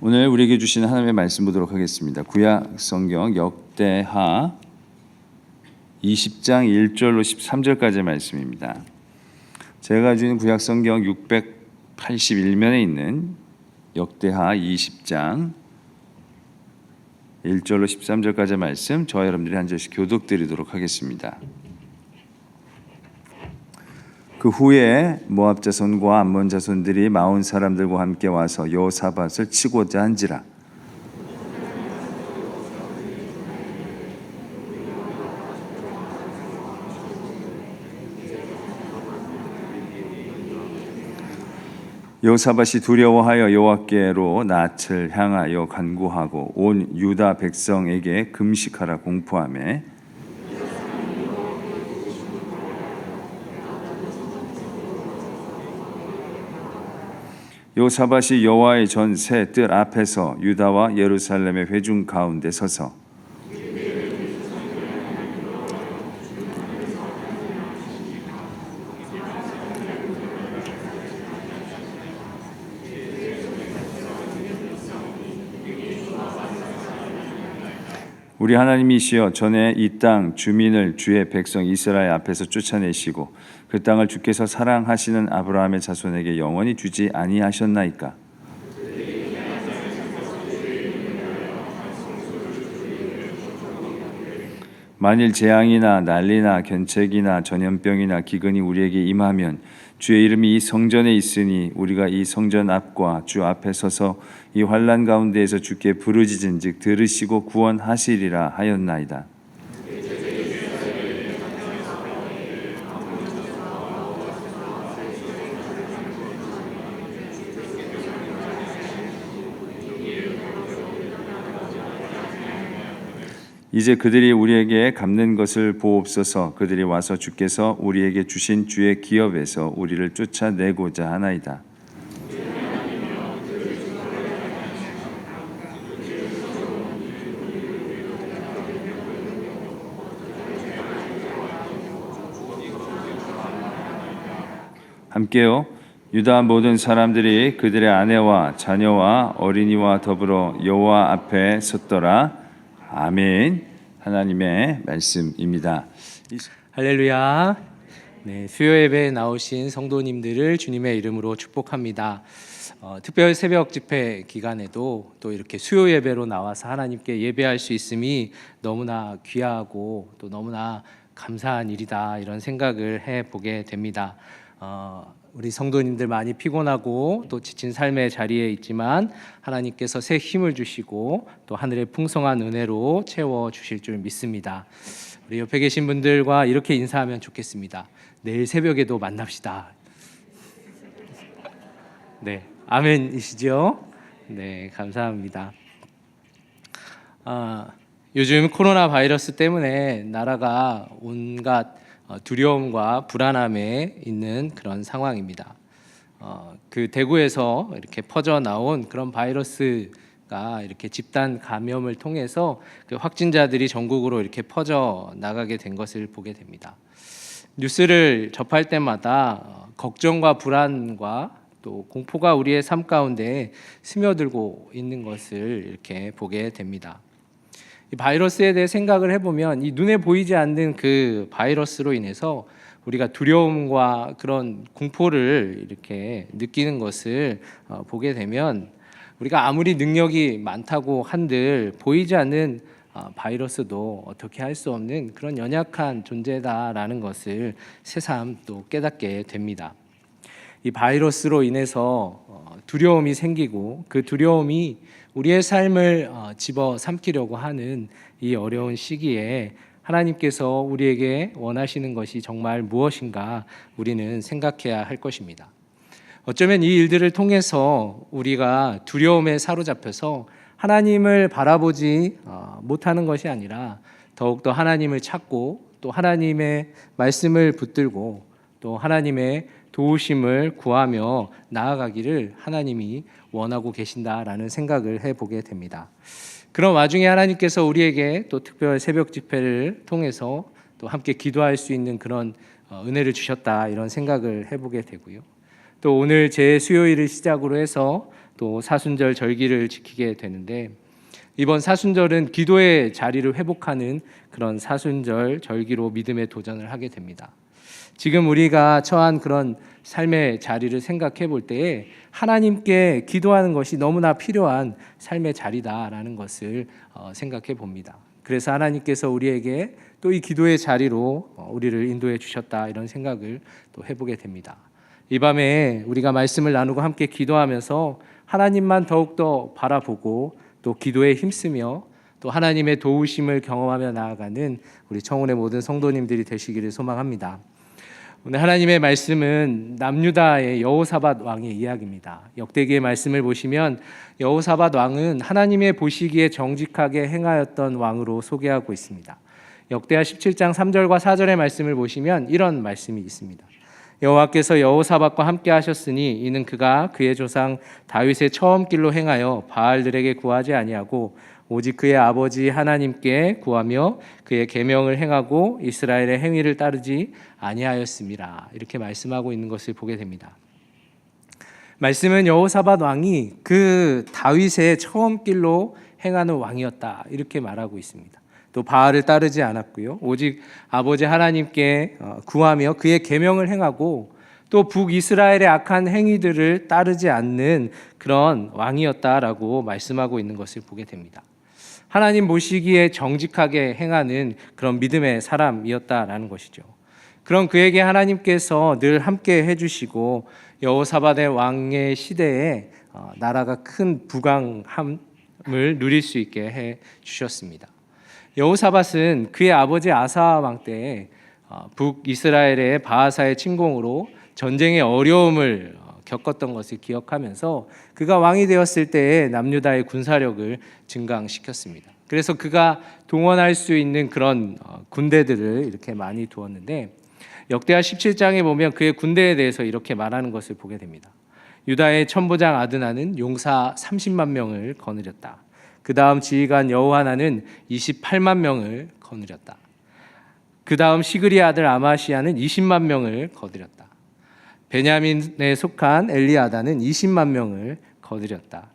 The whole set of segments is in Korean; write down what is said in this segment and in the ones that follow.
오늘 우리에게 주신 하나님의 말씀 보도록 하겠습니다. 구약 성경 역대하 20장 1절로 13절까지의 말씀입니다. 제가 있는 구약 성경 681면에 있는 역대하 20장 1절로 13절까지의 말씀 저와 여러분들이 한 절씩 교독드리도록 하겠습니다. 그 후에 모압 자손과 암몬 자손들이 마온 사람들과 함께 와서 여호사밧을 치고자 한지라. 여호사밧이 두려워하여 여호와께로 낯을 향하여 간구하고 온 유다 백성에게 금식하라 공포하며 요사밭이 여호와의 전 세 뜰 앞에서 유다와 예루살렘의 회중 가운데 서서 우리 하나님이시여 전에 이 땅 주민을 주의 백성 이스라엘 앞에서 쫓아내시고 그 땅을 주께서 사랑하시는 아브라함의 자손에게 영원히 주지 아니하셨나이까? 만일 재앙이나 난리나 견책이나 전염병이나 기근이 우리에게 임하면 주의 이름이 이 성전에 있으니 우리가 이 성전 앞과 주 앞에 서서 이 환란 가운데에서 주께 부르짖은즉 들으시고 구원하시리라 하였나이다. 이제 그들이 우리에게 갚는 것을 보옵소서 그들이 와서 주께서 우리에게 주신 주의 기업에서 우리를 쫓아내고자 하나이다. 함께요. 유다 모든 사람들이 그들의 아내와 자녀와 어린이와 더불어 여호와 앞에 섰더라. 아멘. 하나님의 말씀입니다. 할렐루야. 네, 수요 예배에 나오신 성도님들을 주님의 이름으로 축복합니다. 어, 특별 새벽 집회 기간에도 또 이렇게 수요 예배로 나와서 하나님께 예배할 수 있음이 너무나 귀하고 또 너무나 감사한 일이다 이런 생각을 해 보게 됩니다. 어, 우리 성도님들 많이 피곤하고 또 지친 삶의 자리에 있지만 하나님께서 새 힘을 주시고 또 하늘의 풍성한 은혜로 채워 주실 줄 믿습니다. 우리 옆에 계신 분들과 이렇게 인사하면 좋겠습니다. 내일 새벽에도 만납시다. 네, 아멘이시죠? 네, 감사합니다. 아, 요즘 코로나 바이러스 때문에 나라가 온갖 어, 두려움과 불안함에 있는 그런 상황입니다. 어, 그 대구에서 이렇게 퍼져 나온 그런 바이러스가 이렇게 집단 감염을 통해서 그 확진자들이 전국으로 이렇게 퍼져 나가게 된 것을 보게 됩니다. 뉴스를 접할 때마다 어, 걱정과 불안과 또 공포가 우리의 삶 가운데 스며들고 있는 것을 이렇게 보게 됩니다. 이 바이러스에 대해 생각을 해보면 이 눈에 보이지 않는 그 바이러스로 인해서 우리가 두려움과 그런 공포를 이렇게 느끼는 것을 어, 보게 되면 우리가 아무리 능력이 많다고 한들 보이지 않는 어, 바이러스도 어떻게 할 수 없는 그런 연약한 존재다라는 것을 새삼 또 깨닫게 됩니다. 이 바이러스로 인해서 어, 두려움이 생기고 그 두려움이 우리의 삶을 어, 집어 삼키려고 하는 이 어려운 시기에 하나님께서 우리에게 원하시는 것이 정말 무엇인가 우리는 생각해야 할 것입니다. 어쩌면 이 일들을 통해서 우리가 두려움에 사로잡혀서 하나님을 바라보지 어, 못하는 것이 아니라 더욱더 하나님을 찾고 또 하나님의 말씀을 붙들고 또 하나님의 도우심을 구하며 나아가기를 하나님이 원하고 계신다라는 생각을 해보게 됩니다. 그런 와중에 하나님께서 우리에게 또 특별 새벽 집회를 통해서 또 함께 기도할 수 있는 그런 어, 은혜를 주셨다 이런 생각을 해보게 되고요. 또 오늘 제 수요일을 시작으로 해서 또 사순절 절기를 지키게 되는데 이번 사순절은 기도의 자리를 회복하는 그런 사순절 절기로 믿음의 도전을 하게 됩니다. 지금 우리가 처한 그런 삶의 자리를 생각해 볼 때에 하나님께 기도하는 것이 너무나 필요한 삶의 자리다라는 것을 어, 생각해 봅니다. 그래서 하나님께서 우리에게 또 이 기도의 자리로 어, 우리를 인도해 주셨다 이런 생각을 또 해보게 됩니다. 이 밤에 우리가 말씀을 나누고 함께 기도하면서 하나님만 더욱더 바라보고 또 기도에 힘쓰며 또 하나님의 도우심을 경험하며 나아가는 우리 청운의 모든 성도님들이 되시기를 소망합니다. 오늘 하나님의 말씀은 남유다의 여호사밧 왕의 이야기입니다. 역대기의 말씀을 보시면 여호사밧 왕은 하나님의 보시기에 정직하게 행하였던 왕으로 소개하고 있습니다. 역대하 17장 3절과 4절의 말씀을 보시면 이런 말씀이 있습니다. 여호와께서 여호사밧과 함께 하셨으니 이는 그가 그의 조상 다윗의 처음 길로 행하여 바알들에게 구하지 아니하고 오직 그의 아버지 하나님께 구하며 그의 계명을 행하고 이스라엘의 행위를 따르지 아니하였습니다. 이렇게 말씀하고 있는 것을 보게 됩니다. 말씀은 여호사밧 왕이 그 다윗의 처음 길로 행하는 왕이었다 이렇게 말하고 있습니다. 또 바알을 따르지 않았고요. 오직 아버지 하나님께 어, 구하며 그의 계명을 행하고 또 북이스라엘의 악한 행위들을 따르지 않는 그런 왕이었다라고 말씀하고 있는 것을 보게 됩니다. 하나님 보시기에 정직하게 행하는 그런 믿음의 사람이었다라는 것이죠. 그런 그에게 하나님께서 늘 함께 해주시고 여호사밧의 왕의 시대에 어, 나라가 큰 부강함을 누릴 수 있게 해 주셨습니다. 여호사밧은 그의 아버지 아사 왕 때에 어, 북이스라엘의 바하사의 침공으로 전쟁의 어려움을 어, 겪었던 것을 기억하면서 그가 왕이 되었을 때에 남유다의 군사력을 증강시켰습니다. 그래서 그가 동원할 수 있는 그런 어, 군대들을 이렇게 많이 두었는데 역대하 17장에 보면 그의 군대에 대해서 이렇게 말하는 것을 보게 됩니다. 유다의 천부장 아드나는 용사 30만 명을 거느렸다. 그 다음 지휘관 여호하나는 28만 명을 거느렸다. 그 다음 시그리 아들 아마시아는 20만 명을 거느렸다. 베냐민에 속한 엘리아다는 20만 명을 거느렸다.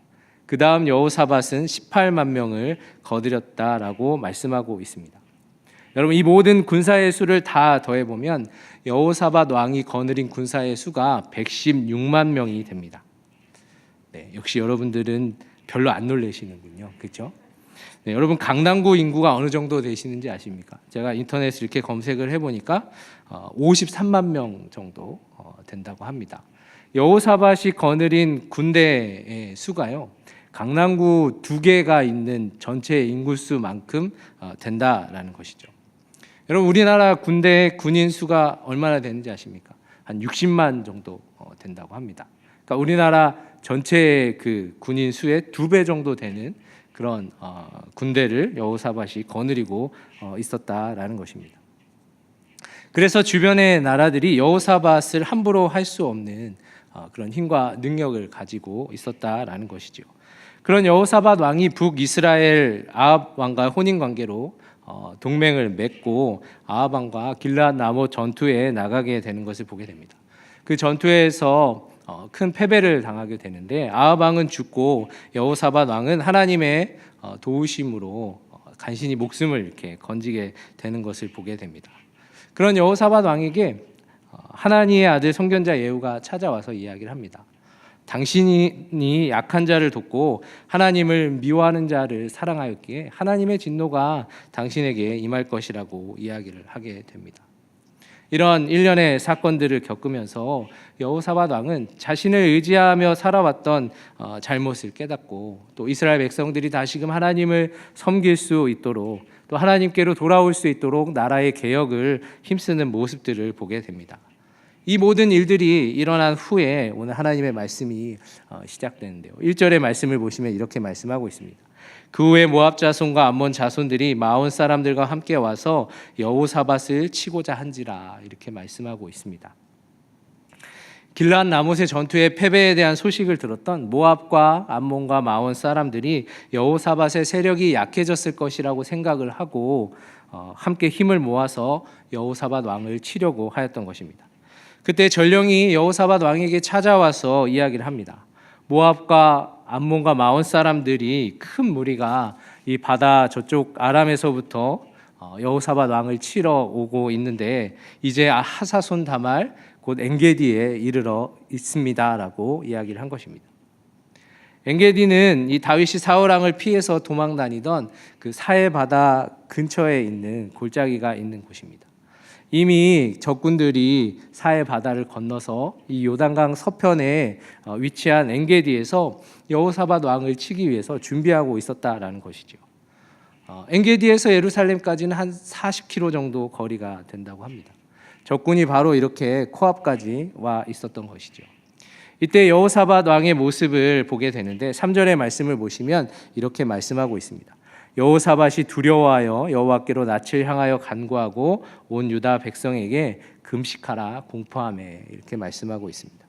그 다음 여호사밧은 18만 명을 거느렸다라고 말씀하고 있습니다. 여러분 이 모든 군사의 수를 다 더해 보면 여호사밧 왕이 거느린 군사의 수가 116만 명이 됩니다. 네, 역시 여러분들은 별로 안 놀라시는군요. 그렇죠? 네, 여러분 강남구 인구가 어느 정도 되시는지 아십니까? 제가 인터넷을 이렇게 검색을 해 보니까 어, 53만 명 정도 어, 된다고 합니다. 여호사밧이 거느린 군대의 수가요. 강남구 두 개가 있는 전체 인구수만큼 어, 된다라는 것이죠. 여러분 우리나라 군대 군인 수가 얼마나 되는지 아십니까? 한 60만 정도 어, 된다고 합니다. 그러니까 우리나라 전체 그 군인 수의 두 배 정도 되는 그런 어, 군대를 여호사밧이 거느리고 어, 있었다라는 것입니다. 그래서 주변의 나라들이 여호사밧을 함부로 할 수 없는 어, 그런 힘과 능력을 가지고 있었다라는 것이죠. 그런 여호사밧 왕이 북이스라엘 아합 왕과 혼인 관계로 어, 동맹을 맺고 아합 왕과 길앗 나무 전투에 나가게 되는 것을 보게 됩니다. 그 전투에서 어, 큰 패배를 당하게 되는데 아합 왕은 죽고 여호사밧 왕은 하나님의 어, 도우심으로 어, 간신히 목숨을 이렇게 건지게 되는 것을 보게 됩니다. 그런 여호사밧 왕에게 어, 하나님의 아들 성견자 예후가 찾아와서 이야기를 합니다. 당신이 약한 자를 돕고 하나님을 미워하는 자를 사랑하였기에 하나님의 진노가 당신에게 임할 것이라고 이야기를 하게 됩니다. 이런 일련의 사건들을 겪으면서 여호사밧 왕은 자신을 의지하며 살아왔던 어, 잘못을 깨닫고 또 이스라엘 백성들이 다시금 하나님을 섬길 수 있도록 또 하나님께로 돌아올 수 있도록 나라의 개혁을 힘쓰는 모습들을 보게 됩니다. 이 모든 일들이 일어난 후에 오늘 하나님의 말씀이 어, 시작되는데요. 1절의 말씀을 보시면 이렇게 말씀하고 있습니다. 그 후에 모압 자손과 암몬 자손들이 마온 사람들과 함께 와서 여호사밧을 치고자 한지라 이렇게 말씀하고 있습니다. 길란 나못의 전투의 패배에 대한 소식을 들었던 모압과 암몬과 마온 사람들이 여호사밧의 세력이 약해졌을 것이라고 생각을 하고 어, 함께 힘을 모아서 여호사밧 왕을 치려고 하였던 것입니다. 그때 전령이 여호사밧 왕에게 찾아와서 이야기를 합니다. 모압과 암몬과 마온 사람들이 큰 무리가 이 바다 저쪽 아람에서부터 어, 여호사밧 왕을 치러 오고 있는데 이제 하사손 다말 곧 엔게디에 이르러 있습니다라고 이야기를 한 것입니다. 엔게디는 이 다윗이 사울 왕을 피해서 도망 다니던 그 사해 바다 근처에 있는 골짜기가 있는 곳입니다. 이미 적군들이 사해 바다를 건너서 이 요단강 서편에 어, 위치한 엔게디에서 여호사밧 왕을 치기 위해서 준비하고 있었다라는 것이죠. 어, 엔게디에서 예루살렘까지는 한 40km 정도 거리가 된다고 합니다. 적군이 바로 이렇게 코앞까지 와 있었던 것이죠. 이때 여호사밧 왕의 모습을 보게 되는데 3절의 말씀을 보시면 이렇게 말씀하고 있습니다. 여호사밧이 두려워하여 여호와께로 낯을 향하여 간구하고 온 유다 백성에게 금식하라 공포함에 이렇게 말씀하고 있습니다.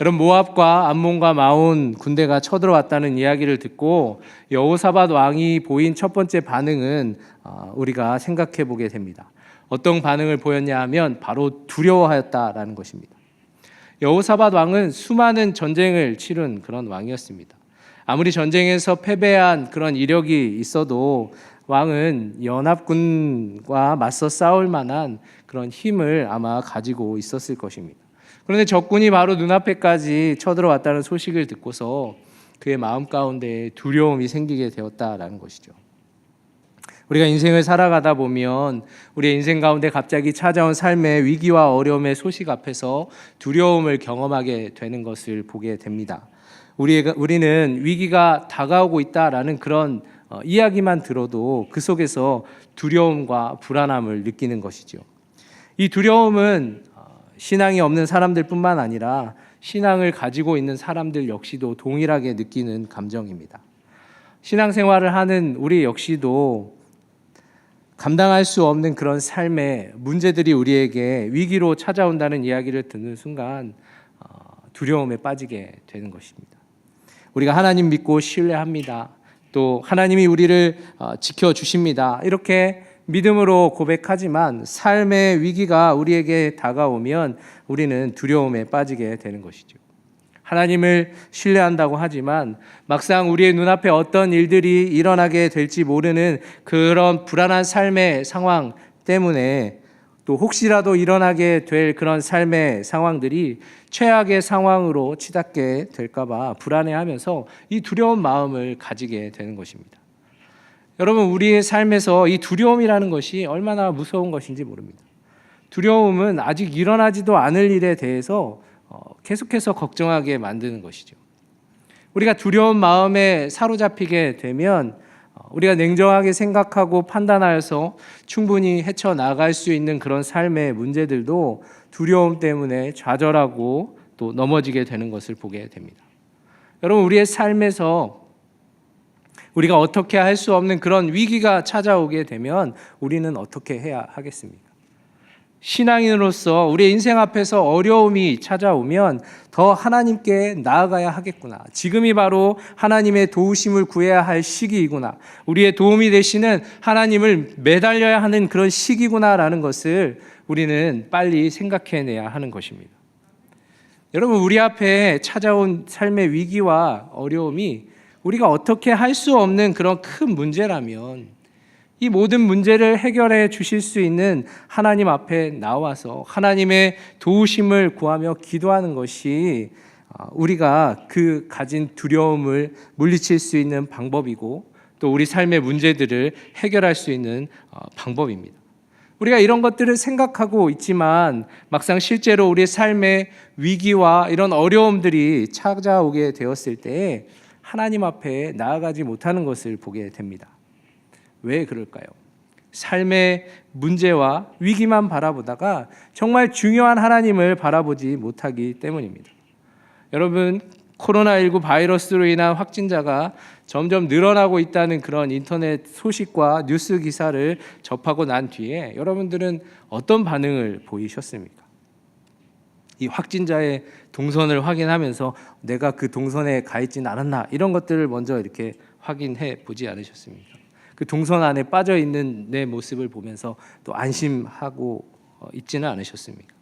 여러분 모압과 암몬과 마온 군대가 쳐들어왔다는 이야기를 듣고 여호사밧 왕이 보인 첫 번째 반응은 어, 우리가 생각해 보게 됩니다. 어떤 반응을 보였냐 하면 바로 두려워하였다라는 것입니다. 여호사밧 왕은 수많은 전쟁을 치른 그런 왕이었습니다. 아무리 전쟁에서 패배한 그런 이력이 있어도 왕은 연합군과 맞서 싸울 만한 그런 힘을 아마 가지고 있었을 것입니다. 그런데 적군이 바로 눈앞에까지 쳐들어왔다는 소식을 듣고서 그의 마음 가운데 두려움이 생기게 되었다라는 것이죠. 우리가 인생을 살아가다 보면 우리의 인생 가운데 갑자기 찾아온 삶의 위기와 어려움의 소식 앞에서 두려움을 경험하게 되는 것을 보게 됩니다. 우리가 우리는 위기가 다가오고 있다라는 그런 어, 이야기만 들어도 그 속에서 두려움과 불안함을 느끼는 것이죠. 이 두려움은 어, 신앙이 없는 사람들뿐만 아니라 신앙을 가지고 있는 사람들 역시도 동일하게 느끼는 감정입니다. 신앙생활을 하는 우리 역시도 감당할 수 없는 그런 삶의 문제들이 우리에게 위기로 찾아온다는 이야기를 듣는 순간 어, 두려움에 빠지게 되는 것입니다. 우리가 하나님 믿고 신뢰합니다. 또 하나님이 우리를 어, 지켜 주십니다. 이렇게 믿음으로 고백하지만 삶의 위기가 우리에게 다가오면 우리는 두려움에 빠지게 되는 것이죠. 하나님을 신뢰한다고 하지만 막상 우리의 눈앞에 어떤 일들이 일어나게 될지 모르는 그런 불안한 삶의 상황 때문에 또 혹시라도 일어나게 될 그런 삶의 상황들이 최악의 상황으로 치닫게 될까봐 불안해하면서 이 두려운 마음을 가지게 되는 것입니다. 여러분, 우리의 삶에서 이 두려움이라는 것이 얼마나 무서운 것인지 모릅니다. 두려움은 아직 일어나지도 않을 일에 대해서 어, 계속해서 걱정하게 만드는 것이죠. 우리가 두려운 마음에 사로잡히게 되면 어, 우리가 냉정하게 생각하고 판단하여서 충분히 헤쳐 나갈 수 있는 그런 삶의 문제들도 두려움 때문에 좌절하고 또 넘어지게 되는 것을 보게 됩니다. 여러분 우리의 삶에서 우리가 어떻게 할 수 없는 그런 위기가 찾아오게 되면 우리는 어떻게 해야 하겠습니까? 신앙인으로서 우리의 인생 앞에서 어려움이 찾아오면 더 하나님께 나아가야 하겠구나. 지금이 바로 하나님의 도우심을 구해야 할 시기이구나. 우리의 도움이 되시는 하나님을 매달려야 하는 그런 시기구나라는 것을 우리는 빨리 생각해내야 하는 것입니다. 여러분, 우리 앞에 찾아온 삶의 위기와 어려움이 우리가 어떻게 할 수 없는 그런 큰 문제라면 이 모든 문제를 해결해 주실 수 있는 하나님 앞에 나와서 하나님의 도우심을 구하며 기도하는 것이 어, 우리가 그 가진 두려움을 물리칠 수 있는 방법이고 또 우리 삶의 문제들을 해결할 수 있는 어, 방법입니다. 우리가 이런 것들을 생각하고 있지만 막상 실제로 우리 삶의 위기와 이런 어려움들이 찾아오게 되었을 때 하나님 앞에 나아가지 못하는 것을 보게 됩니다. 왜 그럴까요? 삶의 문제와 위기만 바라보다가 정말 중요한 하나님을 바라보지 못하기 때문입니다. 여러분, 코로나19 바이러스로 인한 확진자가 점점 늘어나고 있다는 그런 인터넷 소식과 뉴스 기사를 접하고 난 뒤에 여러분들은 어떤 반응을 보이셨습니까? 이 확진자의 동선을 확인하면서 내가 그 동선에 가 있지는 않았나 이런 것들을 먼저 이렇게 확인해 보지 않으셨습니까? 그 동선 안에 빠져 있는 내 모습을 보면서 또 안심하고 어, 있지는 않으셨습니까?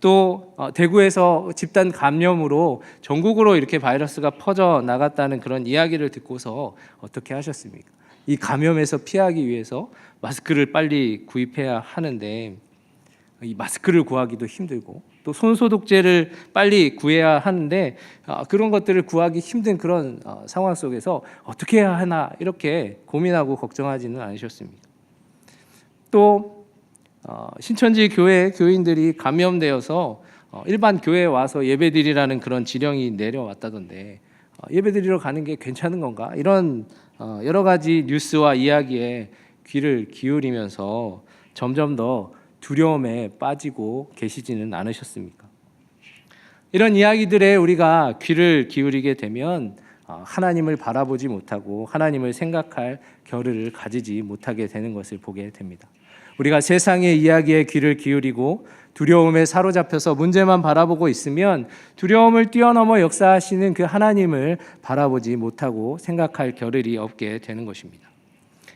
또 어, 대구에서 집단 감염으로 전국으로 이렇게 바이러스가 퍼져 나갔다는 그런 이야기를 듣고서 어떻게 하셨습니까? 이 감염에서 피하기 위해서 마스크를 빨리 구입해야 하는데 이 마스크를 구하기도 힘들고 또 손소독제를 빨리 구해야 하는데 아, 그런 것들을 구하기 힘든 그런 어, 상황 속에서 어떻게 해야 하나 이렇게 고민하고 걱정하지는 않으셨습니까? 또 어, 신천지 교회 교인들이 감염되어서 어, 일반 교회에 와서 예배드리라는 그런 지령이 내려왔다던데 어, 예배드리러 가는 게 괜찮은 건가? 이런 어, 여러 가지 뉴스와 이야기에 귀를 기울이면서 점점 더 두려움에 빠지고 계시지는 않으셨습니까? 이런 이야기들에 우리가 귀를 기울이게 되면 어, 하나님을 바라보지 못하고 하나님을 생각할 겨를을 가지지 못하게 되는 것을 보게 됩니다. 우리가 세상의 이야기에 귀를 기울이고 두려움에 사로잡혀서 문제만 바라보고 있으면 두려움을 뛰어넘어 역사하시는 그 하나님을 바라보지 못하고 생각할 겨를이 없게 되는 것입니다.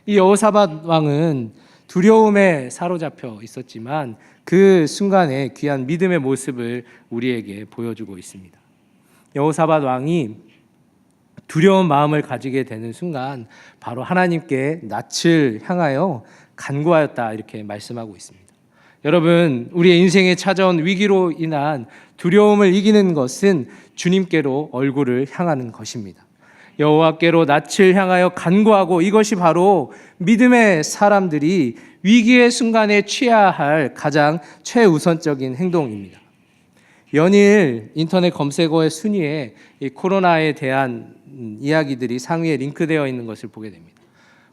이 여호사밧 왕은 두려움에 사로잡혀 있었지만 그 순간에 귀한 믿음의 모습을 우리에게 보여주고 있습니다. 여호사밧 왕이 두려운 마음을 가지게 되는 순간 바로 하나님께 낯을 향하여 간구하였다 이렇게 말씀하고 있습니다. 여러분, 우리의 인생에 찾아온 위기로 인한 두려움을 이기는 것은 주님께로 얼굴을 향하는 것입니다. 여호와께로 낯을 향하여 간구하고 이것이 바로 믿음의 사람들이 위기의 순간에 취해야 할 가장 최우선적인 행동입니다. 연일 인터넷 검색어의 순위에 이 코로나에 대한 음, 이야기들이 상위에 링크되어 있는 것을 보게 됩니다.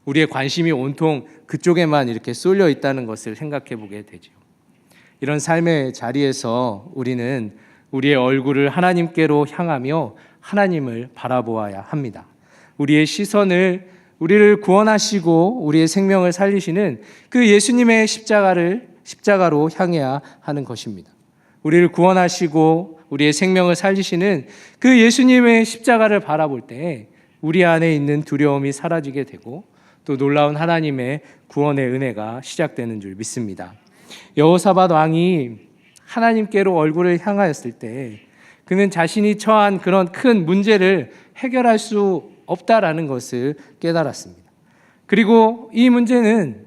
우리의 관심이 온통 그쪽에만 이렇게 쏠려 있다는 것을 생각해 보게 되죠. 이런 삶의 자리에서 우리는 우리의 얼굴을 하나님께로 향하며 하나님을 바라보아야 합니다. 우리의 시선을 우리를 구원하시고 우리의 생명을 살리시는 그 예수님의 십자가를 십자가로 향해야 하는 것입니다. 우리를 구원하시고 우리의 생명을 살리시는 그 예수님의 십자가를 바라볼 때 우리 안에 있는 두려움이 사라지게 되고 또 놀라운 하나님의 구원의 은혜가 시작되는 줄 믿습니다. 여호사밧 왕이 하나님께로 얼굴을 향하였을 때 그는 자신이 처한 그런 큰 문제를 해결할 수 없다라는 것을 깨달았습니다. 그리고 이 문제는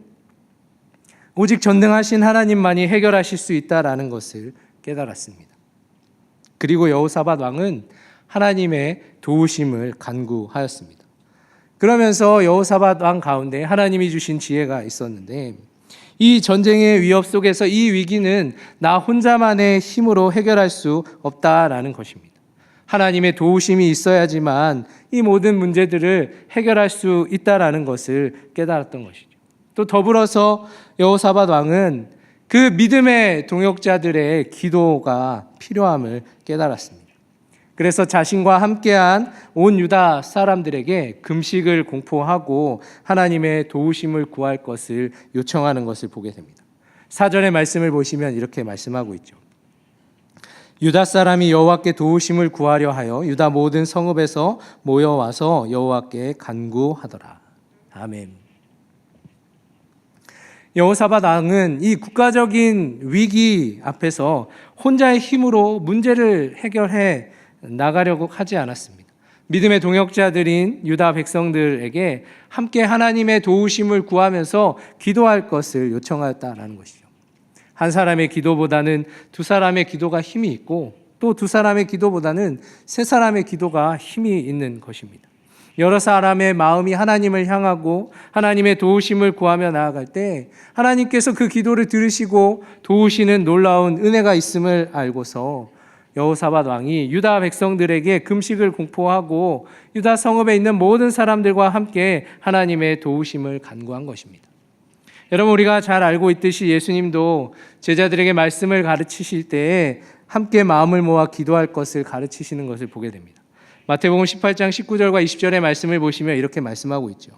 오직 전능하신 하나님만이 해결하실 수 있다라는 것을 깨달았습니다. 그리고 여호사밧 왕은 하나님의 도우심을 간구하였습니다. 그러면서 여호사밧 왕 가운데 하나님이 주신 지혜가 있었는데 이 전쟁의 위협 속에서 이 위기는 나 혼자만의 힘으로 해결할 수 없다라는 것입니다. 하나님의 도우심이 있어야지만 이 모든 문제들을 해결할 수 있다라는 것을 깨달았던 것이죠. 또 더불어서 여호사밧 왕은 그 믿음의 동역자들의 기도가 필요함을 깨달았습니다. 그래서 자신과 함께한 온 유다 사람들에게 금식을 공포하고 하나님의 도우심을 구할 것을 요청하는 것을 보게 됩니다. 사전의 말씀을 보시면 이렇게 말씀하고 있죠. 유다 사람이 여호와께 도우심을 구하려 하여 유다 모든 성읍에서 모여와서 여호와께 간구하더라. 아멘. 여호사밧 왕은 이 국가적인 위기 앞에서 혼자의 힘으로 문제를 해결해 나가려고 하지 않았습니다. 믿음의 동역자들인 유다 백성들에게 함께 하나님의 도우심을 구하면서 기도할 것을 요청하였다라는 것이죠. 한 사람의 기도보다는 두 사람의 기도가 힘이 있고 또 두 사람의 기도보다는 세 사람의 기도가 힘이 있는 것입니다. 여러 사람의 마음이 하나님을 향하고 하나님의 도우심을 구하며 나아갈 때 하나님께서 그 기도를 들으시고 도우시는 놀라운 은혜가 있음을 알고서 여호사밧 왕이 유다 백성들에게 금식을 공포하고 유다 성읍에 있는 모든 사람들과 함께 하나님의 도우심을 간구한 것입니다. 여러분 우리가 잘 알고 있듯이 예수님도 제자들에게 말씀을 가르치실 때에 함께 마음을 모아 기도할 것을 가르치시는 것을 보게 됩니다. 마태복음 18장 19절과 20절의 말씀을 보시면 이렇게 말씀하고 있죠.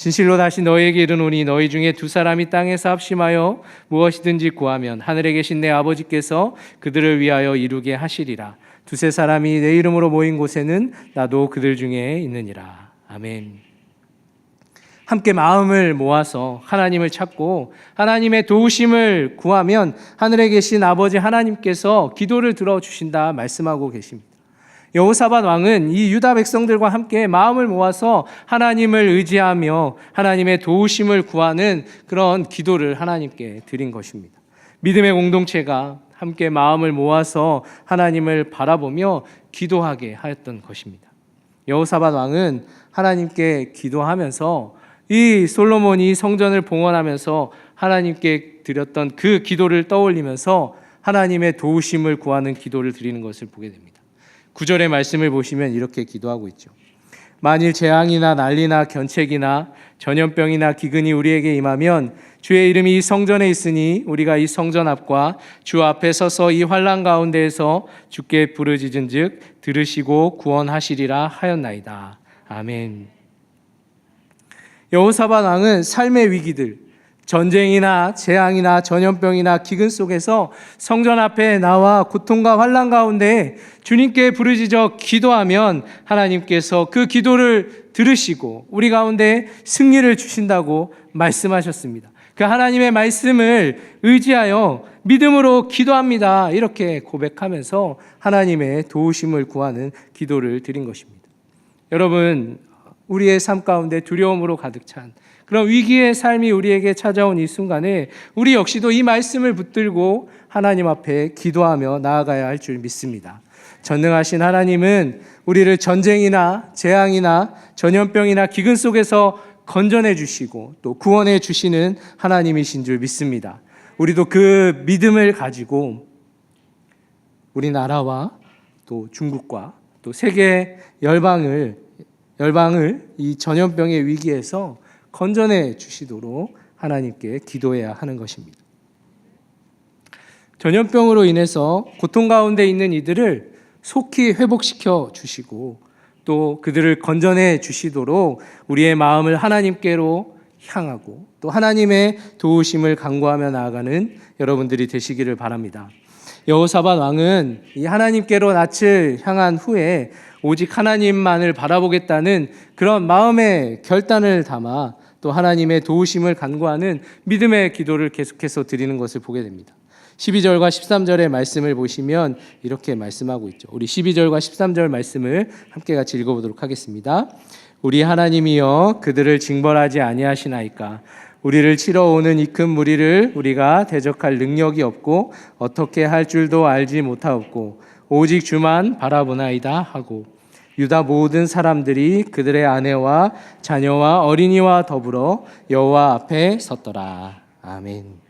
진실로 다시 너희에게 이르노니 너희 중에 두 사람이 땅에서 합심하여 무엇이든지 구하면 하늘에 계신 내 아버지께서 그들을 위하여 이루게 하시리라. 두세 사람이 내 이름으로 모인 곳에는 나도 그들 중에 있느니라. 아멘. 함께 마음을 모아서 하나님을 찾고 하나님의 도우심을 구하면 하늘에 계신 아버지 하나님께서 기도를 들어주신다 말씀하고 계십니다. 여호사밧 왕은 이 유다 백성들과 함께 마음을 모아서 하나님을 의지하며 하나님의 도우심을 구하는 그런 기도를 하나님께 드린 것입니다. 믿음의 공동체가 함께 마음을 모아서 하나님을 바라보며 기도하게 하였던 것입니다. 여호사밧 왕은 하나님께 기도하면서 이 솔로몬이 성전을 봉헌하면서 하나님께 드렸던 그 기도를 떠올리면서 하나님의 도우심을 구하는 기도를 드리는 것을 보게 됩니다. 구절의 말씀을 보시면 이렇게 기도하고 있죠. 만일 재앙이나 난리나 견책이나 전염병이나 기근이 우리에게 임하면 주의 이름이 이 성전에 있으니 우리가 이 성전 앞과 주 앞에 서서 이 환란 가운데에서 주께 부르짖은즉 들으시고 구원하시리라 하였나이다. 아멘. 여호사밧 왕은 삶의 위기들, 전쟁이나 재앙이나 전염병이나 기근 속에서 성전 앞에 나와 고통과 환란 가운데 주님께 부르짖어 기도하면 하나님께서 그 기도를 들으시고 우리 가운데 승리를 주신다고 말씀하셨습니다. 그 하나님의 말씀을 의지하여 믿음으로 기도합니다. 이렇게 고백하면서 하나님의 도우심을 구하는 기도를 드린 것입니다. 여러분, 우리의 삶 가운데 두려움으로 가득 찬 그런 위기의 삶이 우리에게 찾아온 이 순간에 우리 역시도 이 말씀을 붙들고 하나님 앞에 기도하며 나아가야 할 줄 믿습니다. 전능하신 하나님은 우리를 전쟁이나 재앙이나 전염병이나 기근 속에서 건져내 주시고 또 구원해 주시는 하나님이신 줄 믿습니다. 우리도 그 믿음을 가지고 우리나라와 또 중국과 또 세계 열방을 열방을 이 전염병의 위기에서 건져내 주시도록 하나님께 기도해야 하는 것입니다. 전염병으로 인해서 고통 가운데 있는 이들을 속히 회복시켜 주시고 또 그들을 건져내 주시도록 우리의 마음을 하나님께로 향하고 또 하나님의 도우심을 간구하며 나아가는 여러분들이 되시기를 바랍니다. 여호사밧 왕은 이 하나님께로 낯을 향한 후에 오직 하나님만을 바라보겠다는 그런 마음의 결단을 담아 또 하나님의 도우심을 간구하는 믿음의 기도를 계속해서 드리는 것을 보게 됩니다. 12절과 13절의 말씀을 보시면 이렇게 말씀하고 있죠. 우리 12절과 13절 말씀을 함께 같이 읽어보도록 하겠습니다. 우리 하나님이여 그들을 징벌하지 아니하시나이까 우리를 치러 오는 이 큰 무리를 우리가 대적할 능력이 없고 어떻게 할 줄도 알지 못하옵고 오직 주만 바라보나이다 하고 유다 모든 사람들이 그들의 아내와 자녀와 어린이와 더불어 여호와 앞에 섰더라. 아멘.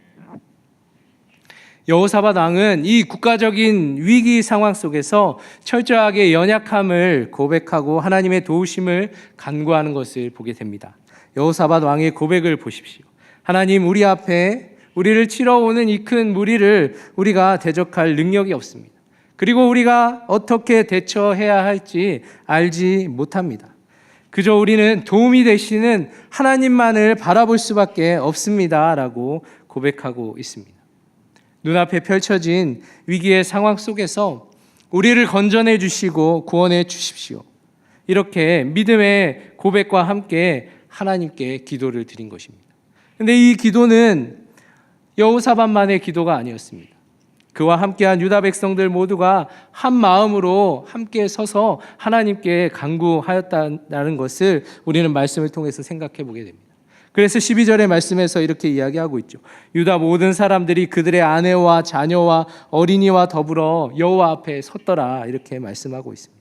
여호사밧 왕은 이 국가적인 위기 상황 속에서 철저하게 연약함을 고백하고 하나님의 도우심을 간구하는 것을 보게 됩니다. 여호사밧 왕의 고백을 보십시오. 하나님 우리 앞에 우리를 치러 오는 이 큰 무리를 우리가 대적할 능력이 없습니다. 그리고 우리가 어떻게 대처해야 할지 알지 못합니다. 그저 우리는 도움이 되시는 하나님만을 바라볼 수밖에 없습니다 라고 고백하고 있습니다. 눈앞에 펼쳐진 위기의 상황 속에서 우리를 건져내 주시고 구원해 주십시오. 이렇게 믿음의 고백과 함께 하나님께 기도를 드린 것입니다. 근데 이 기도는 여호사밧만의 기도가 아니었습니다. 그와 함께한 유다 백성들 모두가 한 마음으로 함께 서서 하나님께 간구하였다는 것을 우리는 말씀을 통해서 생각해 보게 됩니다. 그래서 12절의 말씀에서 이렇게 이야기하고 있죠. 유다 모든 사람들이 그들의 아내와 자녀와 어린이와 더불어 여호와 앞에 섰더라 이렇게 말씀하고 있습니다.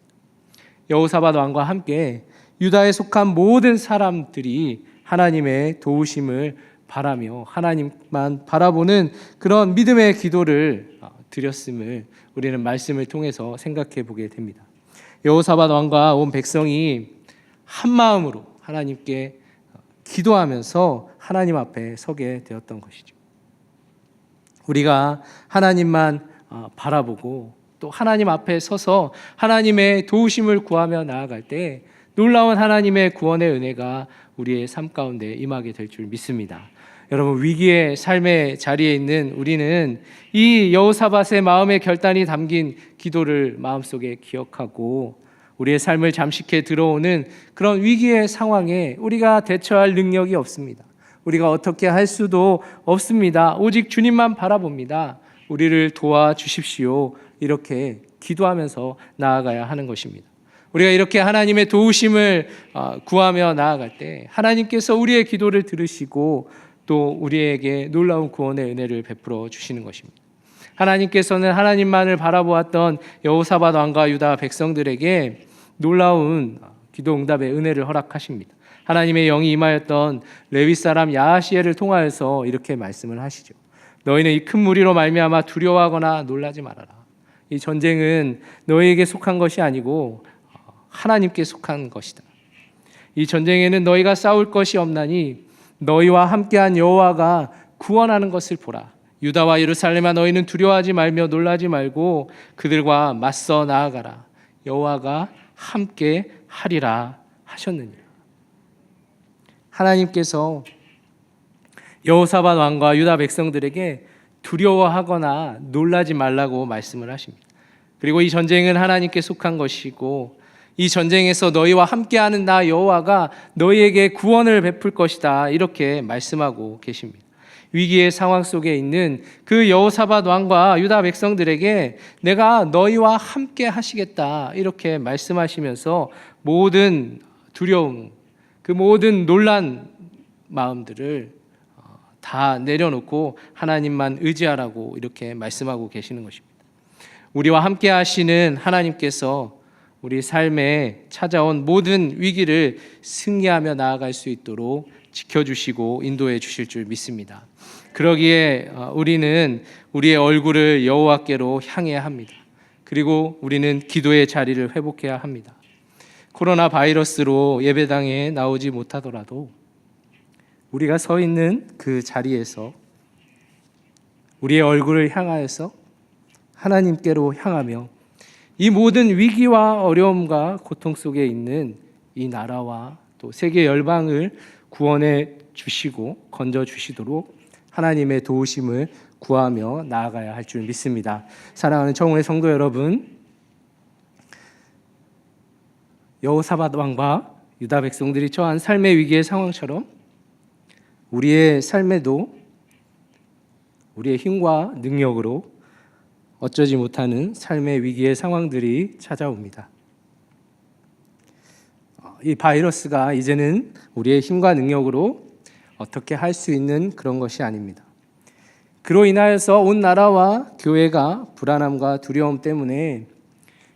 여호사밧 왕과 함께 유다에 속한 모든 사람들이 하나님의 도우심을 바라며 하나님만 바라보는 그런 믿음의 기도를 드렸음을 우리는 말씀을 통해서 생각해 보게 됩니다. 여호사밧 왕과 온 백성이 한 마음으로 하나님께 기도하면서 하나님 앞에 서게 되었던 것이죠. 우리가 하나님만 어, 바라보고 또 하나님 앞에 서서 하나님의 도우심을 구하며 나아갈 때 놀라운 하나님의 구원의 은혜가 우리의 삶 가운데 임하게 될 줄 믿습니다. 여러분 위기의 삶의 자리에 있는 우리는 이 여호사밧의 마음의 결단이 담긴 기도를 마음속에 기억하고 우리의 삶을 잠식해 들어오는 그런 위기의 상황에 우리가 대처할 능력이 없습니다. 우리가 어떻게 할 수도 없습니다. 오직 주님만 바라봅니다. 우리를 도와주십시오. 이렇게 기도하면서 나아가야 하는 것입니다. 우리가 이렇게 하나님의 도우심을 어, 구하며 나아갈 때 하나님께서 우리의 기도를 들으시고 또 우리에게 놀라운 구원의 은혜를 베풀어 주시는 것입니다. 하나님께서는 하나님만을 바라보았던 여호사밧 왕과 유다 백성들에게 놀라운 기도 응답의 은혜를 허락하십니다. 하나님의 영이 임하였던 레위 사람 야하시엘을 통하여서 이렇게 말씀을 하시죠. 너희는 이 큰 무리로 말미암아 두려워하거나 놀라지 말아라. 이 전쟁은 너희에게 속한 것이 아니고 하나님께 속한 것이다. 이 전쟁에는 너희가 싸울 것이 없나니 너희와 함께한 여호와가 구원하는 것을 보라. 유다와 예루살렘아 너희는 두려워하지 말며 놀라지 말고 그들과 맞서 나아가라. 여호와가 함께 하리라 하셨느니라. 하나님께서 여호사밧 왕과 유다 백성들에게 두려워하거나 놀라지 말라고 말씀을 하십니다. 그리고 이 전쟁은 하나님께 속한 것이고 이 전쟁에서 너희와 함께하는 나 여호와가 너희에게 구원을 베풀 것이다 이렇게 말씀하고 계십니다. 위기의 상황 속에 있는 그 여호사밧 왕과 유다 백성들에게 내가 너희와 함께 하시겠다 이렇게 말씀하시면서 모든 두려움 그 모든 놀란 마음들을 어, 다 내려놓고 하나님만 의지하라고 이렇게 말씀하고 계시는 것입니다. 우리와 함께 하시는 하나님께서 우리 삶에 찾아온 모든 위기를 승리하며 나아갈 수 있도록 지켜주시고 인도해 주실 줄 믿습니다. 그러기에 어, 우리는 우리의 얼굴을 여호와께로 향해야 합니다. 그리고 우리는 기도의 자리를 회복해야 합니다. 코로나 바이러스로 예배당에 나오지 못하더라도 우리가 서 있는 그 자리에서 우리의 얼굴을 향하여서 하나님께로 향하며 이 모든 위기와 어려움과 고통 속에 있는 이 나라와 또 세계 열방을 구원해 주시고 건져 주시도록 하나님의 도우심을 구하며 나아가야 할 줄 믿습니다. 사랑하는 청운의 성도 여러분, 여호사밧 왕과 유다 백성들이 처한 삶의 위기의 상황처럼 우리의 삶에도 우리의 힘과 능력으로 어쩌지 못하는 삶의 위기의 상황들이 찾아옵니다. 이 바이러스가 이제는 우리의 힘과 능력으로 어떻게 할 수 있는 그런 것이 아닙니다. 그로 인하여서 온 나라와 교회가 불안함과 두려움 때문에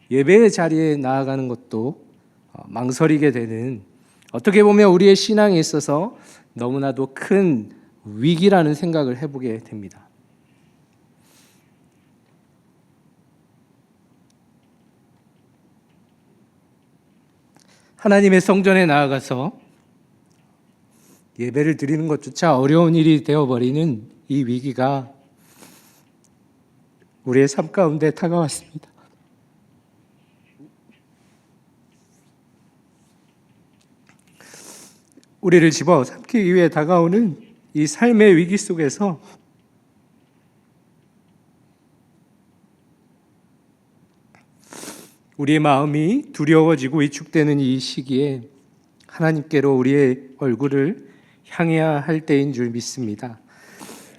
예배의 자리에 나아가는 것도 어, 망설이게 되는 어떻게 보면 우리의 신앙에 있어서 너무나도 큰 위기라는 생각을 해보게 됩니다. 하나님의 성전에 나아가서 예배를 드리는 것조차 어려운 일이 되어버리는 이 위기가 우리의 삶 가운데 다가왔습니다. 우리를 집어 삼키기 위해 다가오는 이 삶의 위기 속에서 우리의 마음이 두려워지고 위축되는 이 시기에 하나님께로 우리의 얼굴을 향해야 할 때인 줄 믿습니다.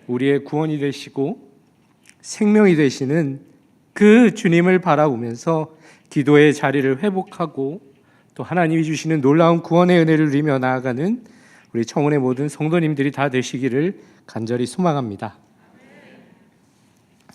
우리의 구원이 되시고 생명이 되시는 그 주님을 바라보면서 기도의 자리를 회복하고 또 하나님이 주시는 놀라운 구원의 은혜를 누리며 나아가는 우리 청원의 모든 성도님들이 다 되시기를 간절히 소망합니다.